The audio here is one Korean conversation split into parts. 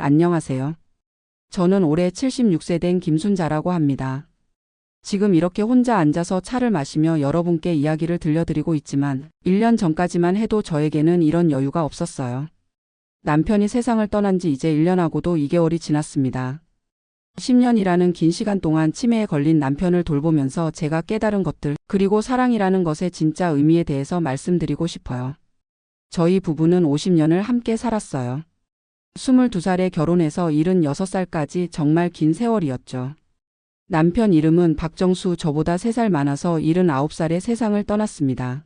안녕하세요. 저는 올해 76세 된 김순자라고 합니다. 지금 이렇게 혼자 앉아서 차를 마시며 여러분께 이야기를 들려드리고 있지만 1년 전까지만 해도 저에게는 이런 여유가 없었어요. 남편이 세상을 떠난 지 이제 1년하고도 2개월이 지났습니다. 10년이라는 긴 시간 동안 치매에 걸린 남편을 돌보면서 제가 깨달은 것들, 그리고 사랑이라는 것의 진짜 의미에 대해서 말씀드리고 싶어요. 저희 부부는 50년을 함께 살았어요. 22살에 결혼해서 76살까지 정말 긴 세월이었죠. 남편 이름은 박정수 저보다 3살 많아서 79살에 세상을 떠났습니다.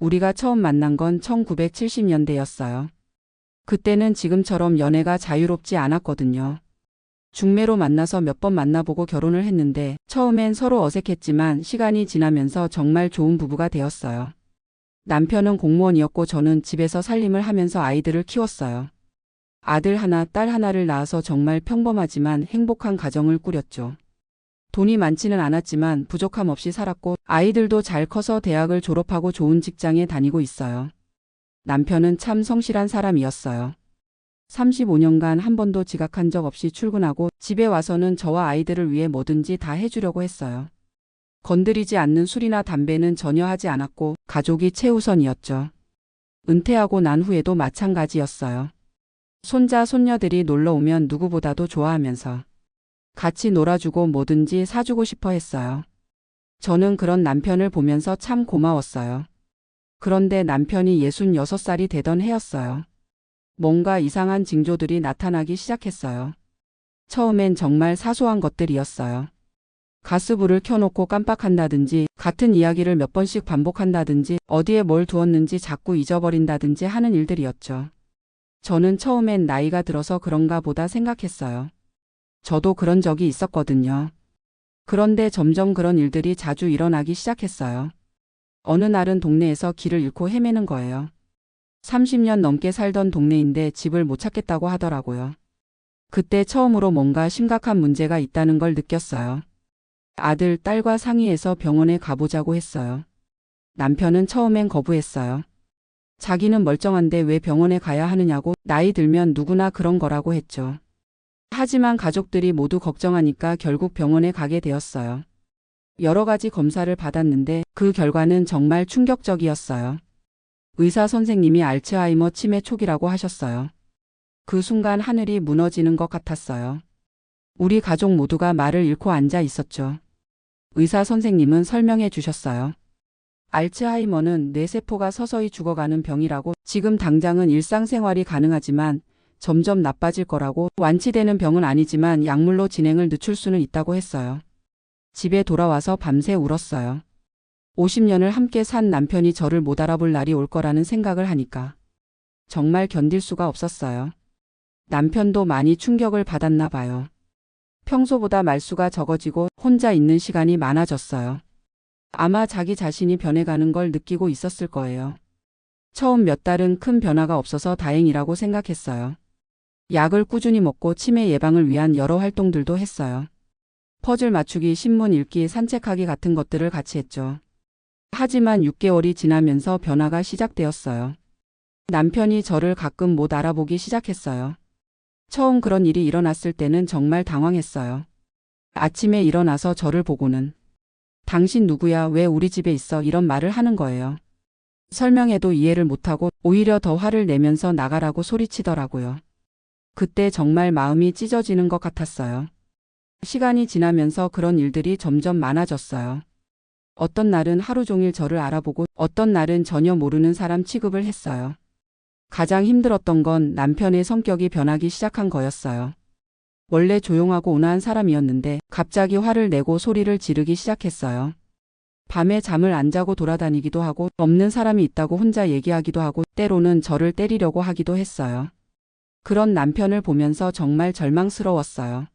우리가 처음 만난 건 1970년대였어요. 그때는 지금처럼 연애가 자유롭지 않았거든요. 중매로 만나서 몇 번 만나보고 결혼을 했는데 처음엔 서로 어색했지만 시간이 지나면서 정말 좋은 부부가 되었어요. 남편은 공무원이었고 저는 집에서 살림을 하면서 아이들을 키웠어요. 아들 하나, 딸 하나를 낳아서 정말 평범하지만 행복한 가정을 꾸렸죠. 돈이 많지는 않았지만 부족함 없이 살았고 아이들도 잘 커서 대학을 졸업하고 좋은 직장에 다니고 있어요. 남편은 참 성실한 사람이었어요. 35년간 한 번도 지각한 적 없이 출근하고 집에 와서는 저와 아이들을 위해 뭐든지 다 해주려고 했어요. 건드리지 않는 술이나 담배는 전혀 하지 않았고 가족이 최우선이었죠. 은퇴하고 난 후에도 마찬가지였어요. 손자, 손녀들이 놀러 오면 누구보다도 좋아하면서 같이 놀아주고 뭐든지 사주고 싶어 했어요. 저는 그런 남편을 보면서 참 고마웠어요. 그런데 남편이 66살이 되던 해였어요. 뭔가 이상한 징조들이 나타나기 시작했어요. 처음엔 정말 사소한 것들이었어요. 가스불을 켜놓고 깜빡한다든지 같은 이야기를 몇 번씩 반복한다든지 어디에 뭘 두었는지 자꾸 잊어버린다든지 하는 일들이었죠. 저는 처음엔 나이가 들어서 그런가 보다 생각했어요. 저도 그런 적이 있었거든요. 그런데 점점 그런 일들이 자주 일어나기 시작했어요. 어느 날은 동네에서 길을 잃고 헤매는 거예요. 30년 넘게 살던 동네인데 집을 못 찾겠다고 하더라고요. 그때 처음으로 뭔가 심각한 문제가 있다는 걸 느꼈어요. 아들, 딸과 상의해서 병원에 가보자고 했어요. 남편은 처음엔 거부했어요. 자기는 멀쩡한데 왜 병원에 가야 하느냐고 나이 들면 누구나 그런 거라고 했죠. 하지만 가족들이 모두 걱정하니까 결국 병원에 가게 되었어요. 여러 가지 검사를 받았는데 그 결과는 정말 충격적이었어요. 의사 선생님이 알츠하이머 치매 초기라고 하셨어요. 그 순간 하늘이 무너지는 것 같았어요. 우리 가족 모두가 말을 잃고 앉아 있었죠. 의사 선생님은 설명해 주셨어요. 알츠하이머는 뇌세포가 서서히 죽어가는 병이라고 지금 당장은 일상생활이 가능하지만 점점 나빠질 거라고 완치되는 병은 아니지만 약물로 진행을 늦출 수는 있다고 했어요. 집에 돌아와서 밤새 울었어요. 50년을 함께 산 남편이 저를 못 알아볼 날이 올 거라는 생각을 하니까 정말 견딜 수가 없었어요. 남편도 많이 충격을 받았나 봐요. 평소보다 말수가 적어지고 혼자 있는 시간이 많아졌어요. 아마 자기 자신이 변해가는 걸 느끼고 있었을 거예요. 처음 몇 달은 큰 변화가 없어서 다행이라고 생각했어요. 약을 꾸준히 먹고 치매 예방을 위한 여러 활동들도 했어요. 퍼즐 맞추기, 신문 읽기, 산책하기 같은 것들을 같이 했죠. 하지만 6개월이 지나면서 변화가 시작되었어요. 남편이 저를 가끔 못 알아보기 시작했어요. 처음 그런 일이 일어났을 때는 정말 당황했어요. 아침에 일어나서 저를 보고는 당신 누구야 왜 우리 집에 있어 이런 말을 하는 거예요. 설명해도 이해를 못하고 오히려 더 화를 내면서 나가라고 소리치더라고요. 그때 정말 마음이 찢어지는 것 같았어요. 시간이 지나면서 그런 일들이 점점 많아졌어요. 어떤 날은 하루 종일 저를 알아보고 어떤 날은 전혀 모르는 사람 취급을 했어요. 가장 힘들었던 건 남편의 성격이 변하기 시작한 거였어요. 원래 조용하고 온화한 사람이었는데 갑자기 화를 내고 소리를 지르기 시작했어요. 밤에 잠을 안 자고 돌아다니기도 하고 없는 사람이 있다고 혼자 얘기하기도 하고 때로는 저를 때리려고 하기도 했어요. 그런 남편을 보면서 정말 절망스러웠어요.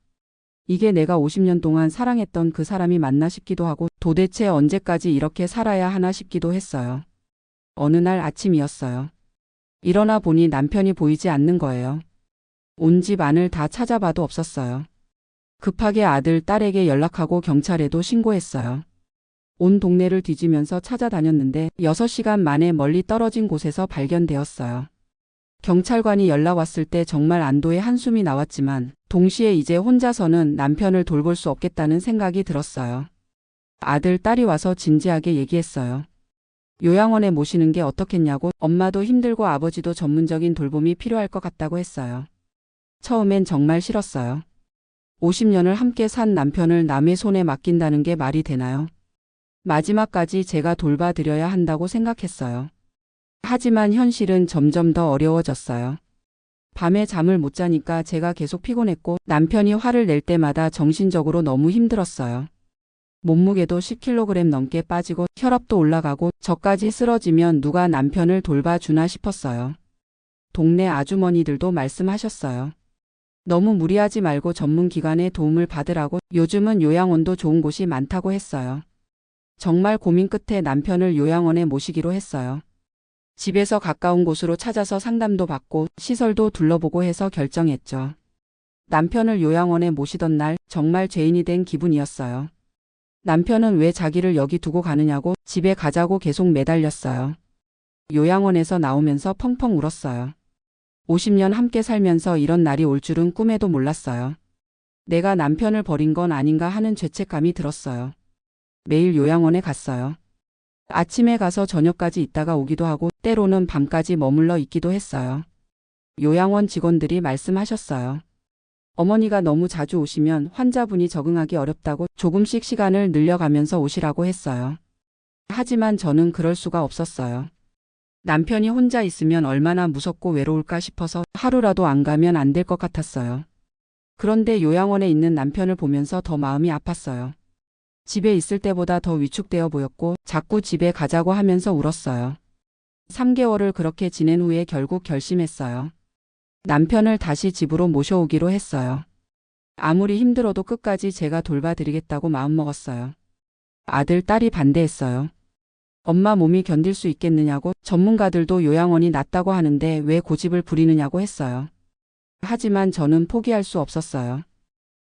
이게 내가 50년 동안 사랑했던 그 사람이 맞나 싶기도 하고 도대체 언제까지 이렇게 살아야 하나 싶기도 했어요. 어느 날 아침이었어요. 일어나 보니 남편이 보이지 않는 거예요. 온 집 안을 다 찾아봐도 없었어요. 급하게 아들, 딸에게 연락하고 경찰에도 신고했어요. 온 동네를 뒤지면서 찾아다녔는데 6시간 만에 멀리 떨어진 곳에서 발견되었어요. 경찰관이 연락 왔을 때 정말 안도의 한숨이 나왔지만 동시에 이제 혼자서는 남편을 돌볼 수 없겠다는 생각이 들었어요. 아들, 딸이 와서 진지하게 얘기했어요. 요양원에 모시는 게 어떻겠냐고 엄마도 힘들고 아버지도 전문적인 돌봄이 필요할 것 같다고 했어요. 처음엔 정말 싫었어요. 50년을 함께 산 남편을 남의 손에 맡긴다는 게 말이 되나요? 마지막까지 제가 돌봐드려야 한다고 생각했어요. 하지만 현실은 점점 더 어려워졌어요. 밤에 잠을 못 자니까 제가 계속 피곤했고 남편이 화를 낼 때마다 정신적으로 너무 힘들었어요. 몸무게도 10kg 넘게 빠지고 혈압도 올라가고 저까지 쓰러지면 누가 남편을 돌봐주나 싶었어요. 동네 아주머니들도 말씀하셨어요. 너무 무리하지 말고 전문 기관의 도움을 받으라고 요즘은 요양원도 좋은 곳이 많다고 했어요. 정말 고민 끝에 남편을 요양원에 모시기로 했어요. 집에서 가까운 곳으로 찾아서 상담도 받고 시설도 둘러보고 해서 결정했죠. 남편을 요양원에 모시던 날 정말 죄인이 된 기분이었어요. 남편은 왜 자기를 여기 두고 가느냐고 집에 가자고 계속 매달렸어요. 요양원에서 나오면서 펑펑 울었어요. 50년 함께 살면서 이런 날이 올 줄은 꿈에도 몰랐어요. 내가 남편을 버린 건 아닌가 하는 죄책감이 들었어요. 매일 요양원에 갔어요. 아침에 가서 저녁까지 있다가 오기도 하고 때로는 밤까지 머물러 있기도 했어요. 요양원 직원들이 말씀하셨어요. 어머니가 너무 자주 오시면 환자분이 적응하기 어렵다고 조금씩 시간을 늘려가면서 오시라고 했어요. 하지만 저는 그럴 수가 없었어요. 남편이 혼자 있으면 얼마나 무섭고 외로울까 싶어서 하루라도 안 가면 안 될 것 같았어요. 그런데 요양원에 있는 남편을 보면서 더 마음이 아팠어요. 집에 있을 때보다 더 위축되어 보였고 자꾸 집에 가자고 하면서 울었어요. 3개월을 그렇게 지낸 후에 결국 결심했어요. 남편을 다시 집으로 모셔오기로 했어요. 아무리 힘들어도 끝까지 제가 돌봐드리겠다고 마음먹었어요. 아들, 딸이 반대했어요. 엄마 몸이 견딜 수 있겠느냐고 전문가들도 요양원이 낫다고 하는데 왜 고집을 부리느냐고 했어요. 하지만 저는 포기할 수 없었어요.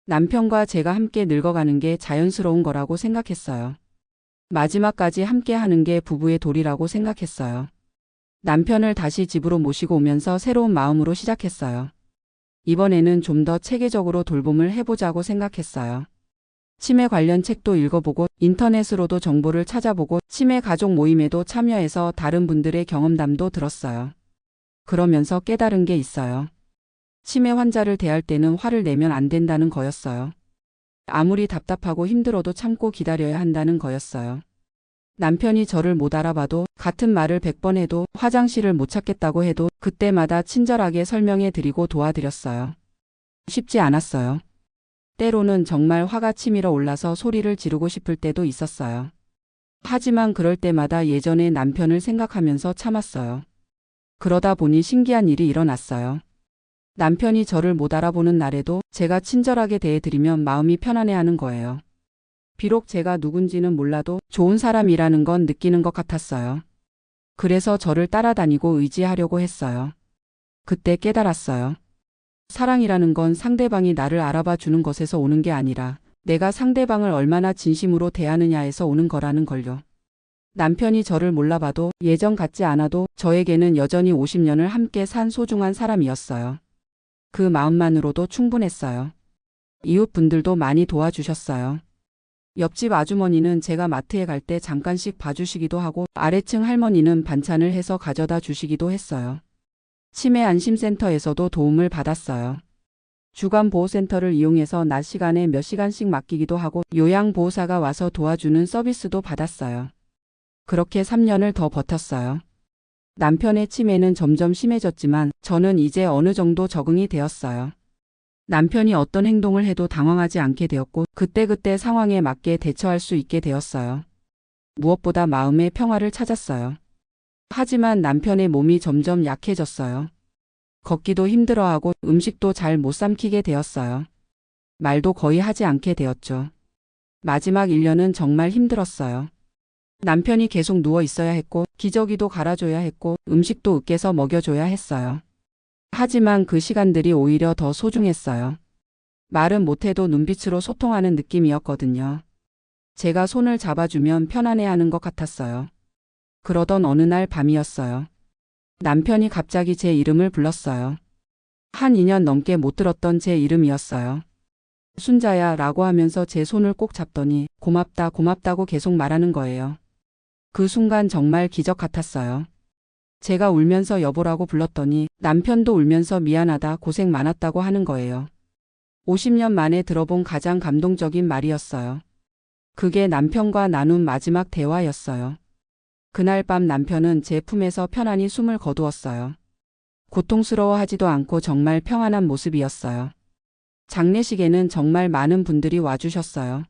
남편과 제가 함께 늙어가는 게 자연스러운 거라고 생각했어요. 마지막까지 함께 하는 게 부부의 도리라고 생각했어요. 남편을 다시 집으로 모시고 오면서 새로운 마음으로 시작했어요. 이번에는 좀 더 체계적으로 돌봄을 해보자고 생각했어요. 치매 관련 책도 읽어보고 인터넷으로도 정보를 찾아보고 치매 가족 모임에도 참여해서 다른 분들의 경험담도 들었어요. 그러면서 깨달은 게 있어요. 치매 환자를 대할 때는 화를 내면 안 된다는 거였어요. 아무리 답답하고 힘들어도 참고 기다려야 한다는 거였어요. 남편이 저를 못 알아봐도 같은 말을 100번 해도 화장실을 못 찾겠다고 해도 그때마다 친절하게 설명해 드리고 도와드렸어요. 쉽지 않았어요. 때로는 정말 화가 치밀어 올라서 소리를 지르고 싶을 때도 있었어요. 하지만 그럴 때마다 예전의 남편을 생각하면서 참았어요. 그러다 보니 신기한 일이 일어났어요. 남편이 저를 못 알아보는 날에도 제가 친절하게 대해드리면 마음이 편안해하는 거예요. 비록 제가 누군지는 몰라도 좋은 사람이라는 건 느끼는 것 같았어요. 그래서 저를 따라다니고 의지하려고 했어요. 그때 깨달았어요. 사랑이라는 건 상대방이 나를 알아봐 주는 것에서 오는 게 아니라 내가 상대방을 얼마나 진심으로 대하느냐에서 오는 거라는 걸요. 남편이 저를 몰라봐도 예전 같지 않아도 저에게는 여전히 50년을 함께 산 소중한 사람이었어요. 그 마음만으로도 충분했어요. 이웃분들도 많이 도와주셨어요. 옆집 아주머니는 제가 마트에 갈 때 잠깐씩 봐주시기도 하고 아래층 할머니는 반찬을 해서 가져다 주시기도 했어요. 치매 안심센터에서도 도움을 받았어요. 주간보호센터를 이용해서 낮 시간에 몇 시간씩 맡기기도 하고 요양보호사가 와서 도와주는 서비스도 받았어요. 그렇게 3년을 더 버텼어요. 남편의 치매는 점점 심해졌지만 저는 이제 어느 정도 적응이 되었어요. 남편이 어떤 행동을 해도 당황하지 않게 되었고 그때그때 상황에 맞게 대처할 수 있게 되었어요. 무엇보다 마음의 평화를 찾았어요. 하지만 남편의 몸이 점점 약해졌어요. 걷기도 힘들어하고 음식도 잘 못 삼키게 되었어요. 말도 거의 하지 않게 되었죠. 마지막 1년은 정말 힘들었어요. 남편이 계속 누워 있어야 했고 기저귀도 갈아줘야 했고 음식도 으깨서 먹여줘야 했어요. 하지만 그 시간들이 오히려 더 소중했어요. 말은 못해도 눈빛으로 소통하는 느낌이었거든요. 제가 손을 잡아주면 편안해하는 것 같았어요. 그러던 어느 날 밤이었어요. 남편이 갑자기 제 이름을 불렀어요. 한 2년 넘게 못 들었던 제 이름이었어요. 순자야 라고 하면서 제 손을 꼭 잡더니 고맙다 고맙다고 계속 말하는 거예요. 그 순간 정말 기적 같았어요. 제가 울면서 여보라고 불렀더니 남편도 울면서 미안하다 고생 많았다고 하는 거예요. 50년 만에 들어본 가장 감동적인 말이었어요. 그게 남편과 나눈 마지막 대화였어요. 그날 밤 남편은 제 품에서 편안히 숨을 거두었어요. 고통스러워하지도 않고 정말 평안한 모습이었어요. 장례식에는 정말 많은 분들이 와주셨어요.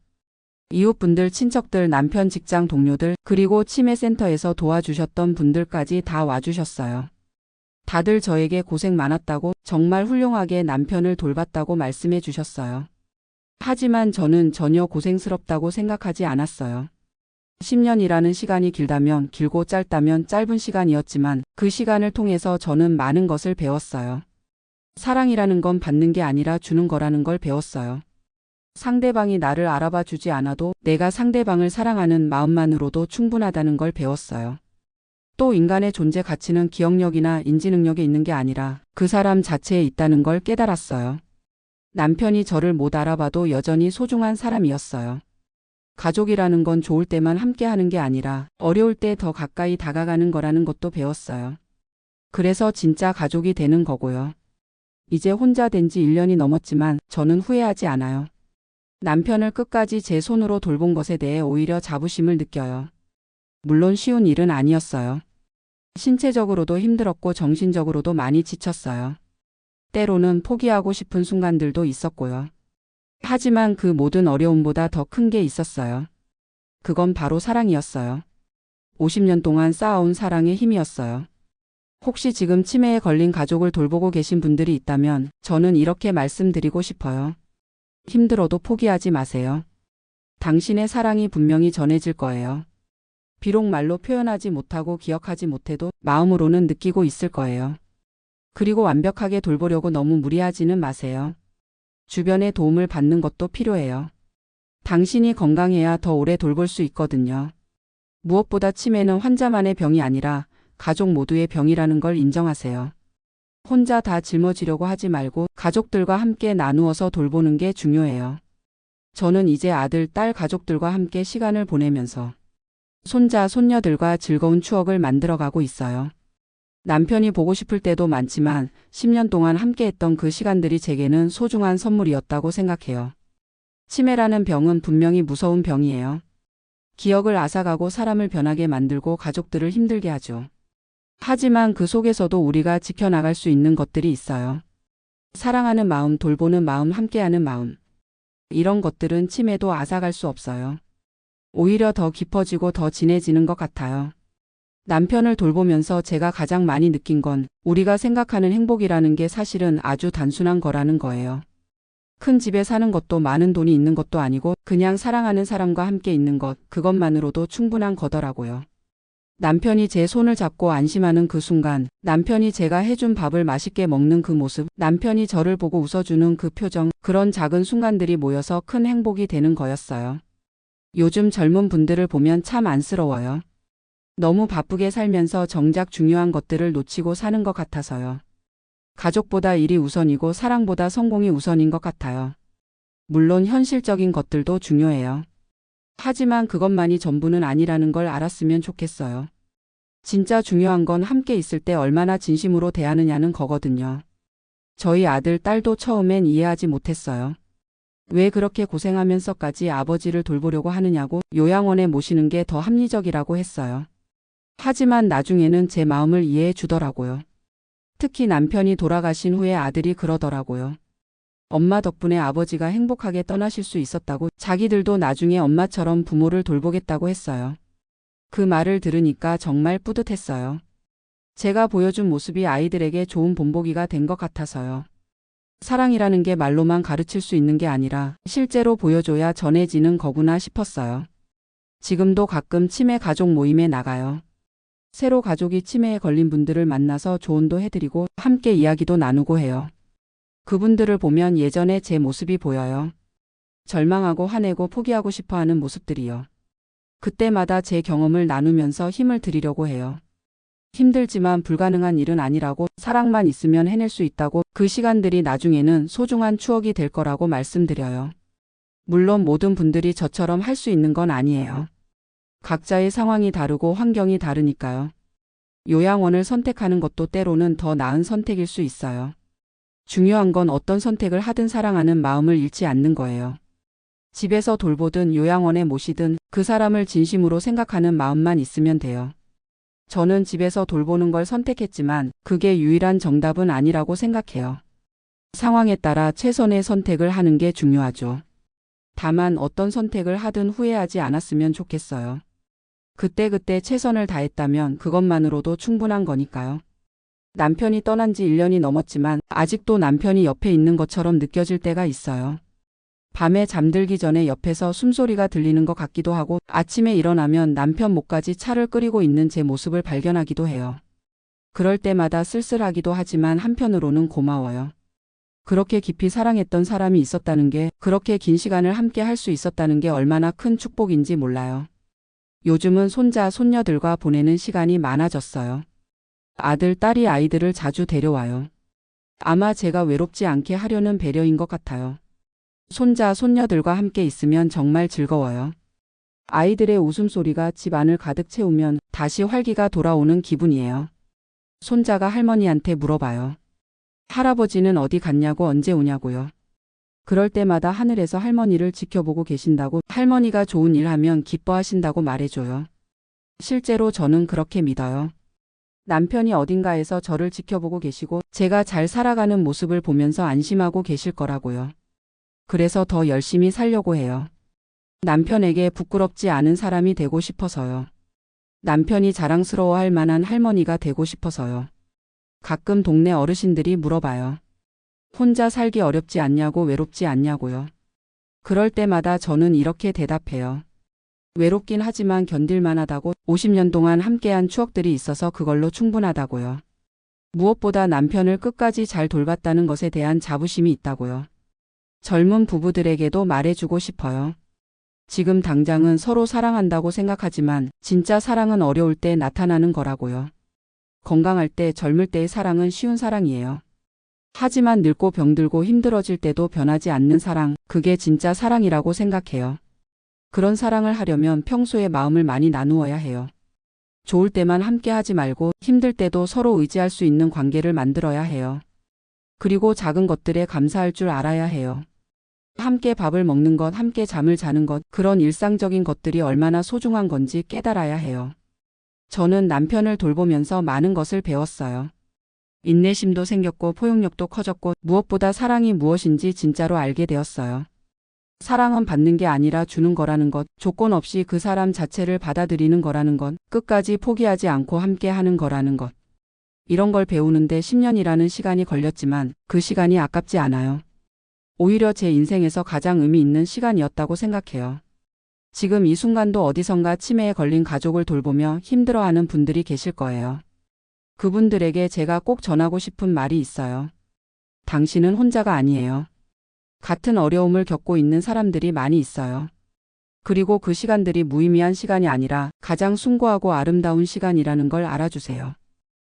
이웃분들, 친척들, 남편 직장 동료들, 그리고 치매센터에서 도와주셨던 분들까지 다 와주셨어요. 다들 저에게 고생 많았다고 정말 훌륭하게 남편을 돌봤다고 말씀해 주셨어요. 하지만 저는 전혀 고생스럽다고 생각하지 않았어요. 10년이라는 시간이 길다면 길고 짧다면 짧은 시간이었지만 그 시간을 통해서 저는 많은 것을 배웠어요. 사랑이라는 건 받는 게 아니라 주는 거라는 걸 배웠어요. 상대방이 나를 알아봐 주지 않아도 내가 상대방을 사랑하는 마음만으로도 충분하다는 걸 배웠어요. 또 인간의 존재 가치는 기억력이나 인지 능력에 있는 게 아니라 그 사람 자체에 있다는 걸 깨달았어요. 남편이 저를 못 알아봐도 여전히 소중한 사람이었어요. 가족이라는 건 좋을 때만 함께 하는 게 아니라 어려울 때 더 가까이 다가가는 거라는 것도 배웠어요. 그래서 진짜 가족이 되는 거고요. 이제 혼자 된 지 1년이 넘었지만 저는 후회하지 않아요. 남편을 끝까지 제 손으로 돌본 것에 대해 오히려 자부심을 느껴요. 물론 쉬운 일은 아니었어요. 신체적으로도 힘들었고 정신적으로도 많이 지쳤어요. 때로는 포기하고 싶은 순간들도 있었고요. 하지만 그 모든 어려움보다 더 큰 게 있었어요. 그건 바로 사랑이었어요. 50년 동안 쌓아온 사랑의 힘이었어요. 혹시 지금 치매에 걸린 가족을 돌보고 계신 분들이 있다면 저는 이렇게 말씀드리고 싶어요. 힘들어도 포기하지 마세요. 당신의 사랑이 분명히 전해질 거예요. 비록 말로 표현하지 못하고 기억하지 못해도 마음으로는 느끼고 있을 거예요. 그리고 완벽하게 돌보려고 너무 무리하지는 마세요. 주변의 도움을 받는 것도 필요해요. 당신이 건강해야 더 오래 돌볼 수 있거든요. 무엇보다 치매는 환자만의 병이 아니라 가족 모두의 병이라는 걸 인정하세요. 혼자 다 짊어지려고 하지 말고 가족들과 함께 나누어서 돌보는 게 중요해요. 저는 이제 아들, 딸 가족들과 함께 시간을 보내면서 손자, 손녀들과 즐거운 추억을 만들어가고 있어요. 남편이 보고 싶을 때도 많지만 10년 동안 함께 했던 그 시간들이 제게는 소중한 선물이었다고 생각해요. 치매라는 병은 분명히 무서운 병이에요. 기억을 앗아가고 사람을 변하게 만들고 가족들을 힘들게 하죠. 하지만 그 속에서도 우리가 지켜나갈 수 있는 것들이 있어요. 사랑하는 마음, 돌보는 마음, 함께하는 마음. 이런 것들은 치매도 앗아갈 수 없어요. 오히려 더 깊어지고 더 진해지는 것 같아요. 남편을 돌보면서 제가 가장 많이 느낀 건 우리가 생각하는 행복이라는 게 사실은 아주 단순한 거라는 거예요. 큰 집에 사는 것도 많은 돈이 있는 것도 아니고 그냥 사랑하는 사람과 함께 있는 것, 그것만으로도 충분한 거더라고요. 남편이 제 손을 잡고 안심하는 그 순간, 남편이 제가 해준 밥을 맛있게 먹는 그 모습, 남편이 저를 보고 웃어주는 그 표정, 그런 작은 순간들이 모여서 큰 행복이 되는 거였어요. 요즘 젊은 분들을 보면 참 안쓰러워요. 너무 바쁘게 살면서 정작 중요한 것들을 놓치고 사는 것 같아서요. 가족보다 일이 우선이고 사랑보다 성공이 우선인 것 같아요. 물론 현실적인 것들도 중요해요. 하지만 그것만이 전부는 아니라는 걸 알았으면 좋겠어요. 진짜 중요한 건 함께 있을 때 얼마나 진심으로 대하느냐는 거거든요. 저희 아들, 딸도 처음엔 이해하지 못했어요. 왜 그렇게 고생하면서까지 아버지를 돌보려고 하느냐고 요양원에 모시는 게 더 합리적이라고 했어요. 하지만 나중에는 제 마음을 이해해 주더라고요. 특히 남편이 돌아가신 후에 아들이 그러더라고요. 엄마 덕분에 아버지가 행복하게 떠나실 수 있었다고 자기들도 나중에 엄마처럼 부모를 돌보겠다고 했어요. 그 말을 들으니까 정말 뿌듯했어요. 제가 보여준 모습이 아이들에게 좋은 본보기가 된 것 같아서요. 사랑이라는 게 말로만 가르칠 수 있는 게 아니라 실제로 보여줘야 전해지는 거구나 싶었어요. 지금도 가끔 치매 가족 모임에 나가요. 새로 가족이 치매에 걸린 분들을 만나서 조언도 해드리고 함께 이야기도 나누고 해요. 그분들을 보면 예전에 제 모습이 보여요. 절망하고 화내고 포기하고 싶어 하는 모습들이요. 그때마다 제 경험을 나누면서 힘을 드리려고 해요. 힘들지만 불가능한 일은 아니라고 사랑만 있으면 해낼 수 있다고 그 시간들이 나중에는 소중한 추억이 될 거라고 말씀드려요. 물론 모든 분들이 저처럼 할 수 있는 건 아니에요. 각자의 상황이 다르고 환경이 다르니까요. 요양원을 선택하는 것도 때로는 더 나은 선택일 수 있어요. 중요한 건 어떤 선택을 하든 사랑하는 마음을 잃지 않는 거예요. 집에서 돌보든 요양원에 모시든 그 사람을 진심으로 생각하는 마음만 있으면 돼요. 저는 집에서 돌보는 걸 선택했지만 그게 유일한 정답은 아니라고 생각해요. 상황에 따라 최선의 선택을 하는 게 중요하죠. 다만 어떤 선택을 하든 후회하지 않았으면 좋겠어요. 그때그때 최선을 다했다면 그것만으로도 충분한 거니까요. 남편이 떠난 지 1년이 넘었지만 아직도 남편이 옆에 있는 것처럼 느껴질 때가 있어요. 밤에 잠들기 전에 옆에서 숨소리가 들리는 것 같기도 하고 아침에 일어나면 남편 목까지 차를 끓이고 있는 제 모습을 발견하기도 해요. 그럴 때마다 쓸쓸하기도 하지만 한편으로는 고마워요. 그렇게 깊이 사랑했던 사람이 있었다는 게 그렇게 긴 시간을 함께 할 수 있었다는 게 얼마나 큰 축복인지 몰라요. 요즘은 손자, 손녀들과 보내는 시간이 많아졌어요. 아들, 딸이 아이들을 자주 데려와요. 아마 제가 외롭지 않게 하려는 배려인 것 같아요. 손자, 손녀들과 함께 있으면 정말 즐거워요. 아이들의 웃음소리가 집 안을 가득 채우면 다시 활기가 돌아오는 기분이에요. 손자가 할머니한테 물어봐요. 할아버지는 어디 갔냐고 언제 오냐고요. 그럴 때마다 하늘에서 할머니를 지켜보고 계신다고 할머니가 좋은 일 하면 기뻐하신다고 말해줘요. 실제로 저는 그렇게 믿어요. 남편이 어딘가에서 저를 지켜보고 계시고 제가 잘 살아가는 모습을 보면서 안심하고 계실 거라고요. 그래서 더 열심히 살려고 해요. 남편에게 부끄럽지 않은 사람이 되고 싶어서요. 남편이 자랑스러워할 만한 할머니가 되고 싶어서요. 가끔 동네 어르신들이 물어봐요. 혼자 살기 어렵지 않냐고 외롭지 않냐고요. 그럴 때마다 저는 이렇게 대답해요. 외롭긴 하지만 견딜만 하다고 50년 동안 함께한 추억들이 있어서 그걸로 충분하다고요. 무엇보다 남편을 끝까지 잘 돌봤다는 것에 대한 자부심이 있다고요. 젊은 부부들에게도 말해주고 싶어요. 지금 당장은 서로 사랑한다고 생각하지만 진짜 사랑은 어려울 때 나타나는 거라고요. 건강할 때 젊을 때의 사랑은 쉬운 사랑이에요. 하지만 늙고 병들고 힘들어질 때도 변하지 않는 사랑, 그게 진짜 사랑이라고 생각해요. 그런 사랑을 하려면 평소에 마음을 많이 나누어야 해요. 좋을 때만 함께 하지 말고 힘들 때도 서로 의지할 수 있는 관계를 만들어야 해요. 그리고 작은 것들에 감사할 줄 알아야 해요. 함께 밥을 먹는 것, 함께 잠을 자는 것, 그런 일상적인 것들이 얼마나 소중한 건지 깨달아야 해요. 저는 남편을 돌보면서 많은 것을 배웠어요. 인내심도 생겼고 포용력도 커졌고 무엇보다 사랑이 무엇인지 진짜로 알게 되었어요. 사랑은 받는 게 아니라 주는 거라는 것, 조건 없이 그 사람 자체를 받아들이는 거라는 것, 끝까지 포기하지 않고 함께 하는 거라는 것. 이런 걸 배우는데 10년이라는 시간이 걸렸지만 그 시간이 아깝지 않아요. 오히려 제 인생에서 가장 의미 있는 시간이었다고 생각해요. 지금 이 순간도 어디선가 치매에 걸린 가족을 돌보며 힘들어하는 분들이 계실 거예요. 그분들에게 제가 꼭 전하고 싶은 말이 있어요. 당신은 혼자가 아니에요. 같은 어려움을 겪고 있는 사람들이 많이 있어요. 그리고 그 시간들이 무의미한 시간이 아니라 가장 숭고하고 아름다운 시간이라는 걸 알아주세요.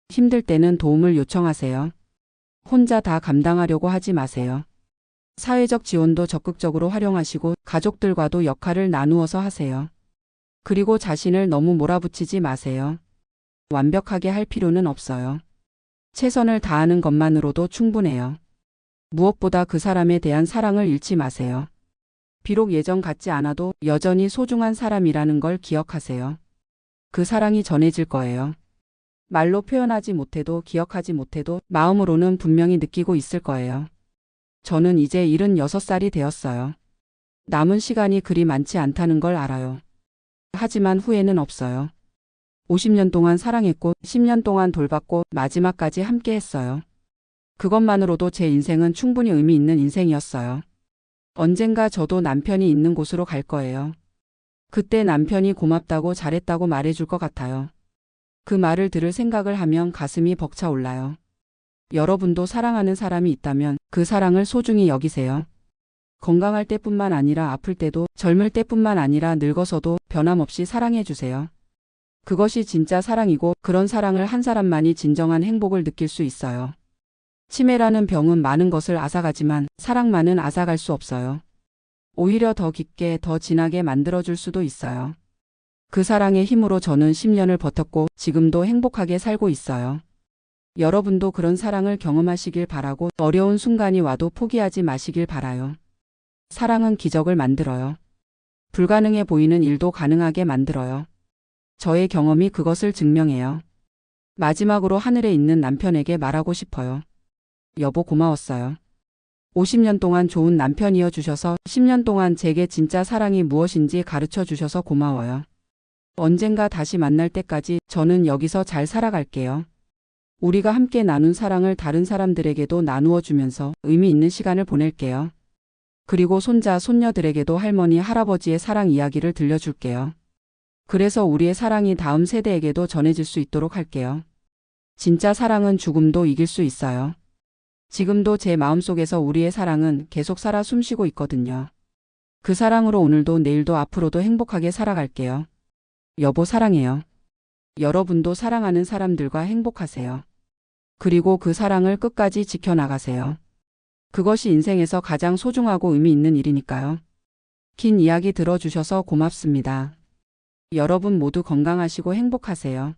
힘들 때는 도움을 요청하세요. 혼자 다 감당하려고 하지 마세요. 사회적 지원도 적극적으로 활용하시고 가족들과도 역할을 나누어서 하세요. 그리고 자신을 너무 몰아붙이지 마세요. 완벽하게 할 필요는 없어요. 최선을 다하는 것만으로도 충분해요. 무엇보다 그 사람에 대한 사랑을 잃지 마세요. 비록 예전 같지 않아도 여전히 소중한 사람이라는 걸 기억하세요. 그 사랑이 전해질 거예요. 말로 표현하지 못해도 기억하지 못해도 마음으로는 분명히 느끼고 있을 거예요. 저는 이제 76살이 되었어요. 남은 시간이 그리 많지 않다는 걸 알아요. 하지만 후회는 없어요. 50년 동안 사랑했고 10년 동안 돌봤고 마지막까지 함께 했어요. 그것만으로도 제 인생은 충분히 의미 있는 인생이었어요. 언젠가 저도 남편이 있는 곳으로 갈 거예요. 그때 남편이 고맙다고 잘했다고 말해줄 것 같아요. 그 말을 들을 생각을 하면 가슴이 벅차올라요. 여러분도 사랑하는 사람이 있다면 그 사랑을 소중히 여기세요. 건강할 때뿐만 아니라 아플 때도 젊을 때뿐만 아니라 늙어서도 변함없이 사랑해 주세요. 그것이 진짜 사랑이고 그런 사랑을 한 사람만이 진정한 행복을 느낄 수 있어요. 치매라는 병은 많은 것을 앗아가지만 사랑만은 앗아갈 수 없어요. 오히려 더 깊게 더 진하게 만들어줄 수도 있어요. 그 사랑의 힘으로 저는 10년을 버텼고 지금도 행복하게 살고 있어요. 여러분도 그런 사랑을 경험하시길 바라고 어려운 순간이 와도 포기하지 마시길 바라요. 사랑은 기적을 만들어요. 불가능해 보이는 일도 가능하게 만들어요. 저의 경험이 그것을 증명해요. 마지막으로 하늘에 있는 남편에게 말하고 싶어요. 여보 고마웠어요. 50년 동안 좋은 남편이어 주셔서 10년 동안 제게 진짜 사랑이 무엇인지 가르쳐 주셔서 고마워요. 언젠가 다시 만날 때까지 저는 여기서 잘 살아갈게요. 우리가 함께 나눈 사랑을 다른 사람들에게도 나누어 주면서 의미 있는 시간을 보낼게요. 그리고 손자, 손녀들에게도 할머니, 할아버지의 사랑 이야기를 들려줄게요. 그래서 우리의 사랑이 다음 세대에게도 전해질 수 있도록 할게요. 진짜 사랑은 죽음도 이길 수 있어요. 지금도 제 마음속에서 우리의 사랑은 계속 살아 숨쉬고 있거든요. 그 사랑으로 오늘도 내일도 앞으로도 행복하게 살아갈게요. 여보 사랑해요. 여러분도 사랑하는 사람들과 행복하세요. 그리고 그 사랑을 끝까지 지켜나가세요. 그것이 인생에서 가장 소중하고 의미 있는 일이니까요. 긴 이야기 들어주셔서 고맙습니다. 여러분 모두 건강하시고 행복하세요.